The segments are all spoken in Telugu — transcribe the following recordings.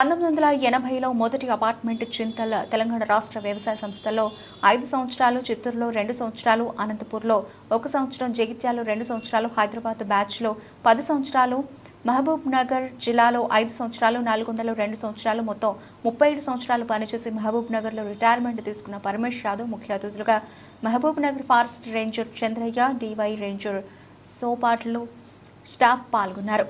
పంతొమ్మిది వందల ఎనభైలో మొదటి అపార్ట్మెంట్ చింతల్ తెలంగాణ రాష్ట్ర వ్యవసాయ సంస్థలో ఐదు సంవత్సరాలు చిత్తూరులో రెండు సంవత్సరాలు అనంతపూర్లో ఒక సంవత్సరం జగిత్యాలు రెండు సంవత్సరాలు హైదరాబాద్ బ్యాచ్లో పది సంవత్సరాలు మహబూబ్ నగర్ జిల్లాలో ఐదు సంవత్సరాలు నల్గొండలో రెండు సంవత్సరాలు మొత్తం ముప్పై ఏడు సంవత్సరాలు పనిచేసి మహబూబ్ నగర్లో రిటైర్మెంట్ తీసుకున్న పరమేష్ యాదవ్ ముఖ్య అతిథులుగా Mahabub Nagar forest ranger Chandraiah D Y ranger సోపాట్లు staff పాల్గొన్నారు.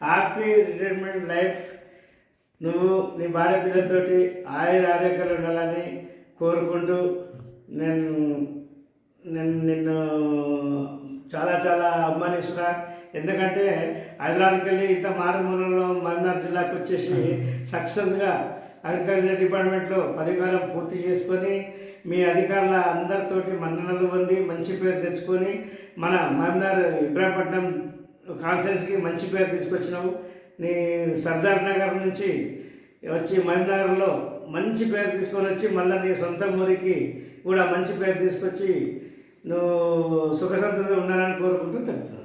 హ్యాపీ రిటైర్మెంట్ లైఫ్ నువ్వు నీ భార్య పిల్లలతోటి ఆయుర ఆరోగ్యాలు ఉండాలని కోరుకుంటూ నేను నేను నిన్ను చాలా చాలా అభిమానిస్తా ఎందుకంటే హైదరాబాద్కి వెళ్ళి ఇంత మారుమూలలో మన్నార్ జిల్లాకు వచ్చేసి సక్సెస్గా అగ్రికల్చర్ డిపార్ట్మెంట్లో పదికాలం పూర్తి చేసుకొని మీ అధికారుల అందరితోటి మన్ననలు పొంది మంచి పేరు తెచ్చుకొని మన మన్నార్ ఇబ్రాహీంపట్నం కాన్ఫరెన్స్కి మంచి పేరు తీసుకొచ్చినావు. నీ సర్దార్ నగర్ నుంచి వచ్చి మహబూబ్నగర్లో మంచి పేరు తీసుకొని వచ్చి మళ్ళీ నీ సొంత ఊరికి కూడా మంచి పేరు తీసుకొచ్చి నువ్వు సుఖ సంతృప్తి ఉండాలని కోరుకుంటూ తెలుపుతున్నావు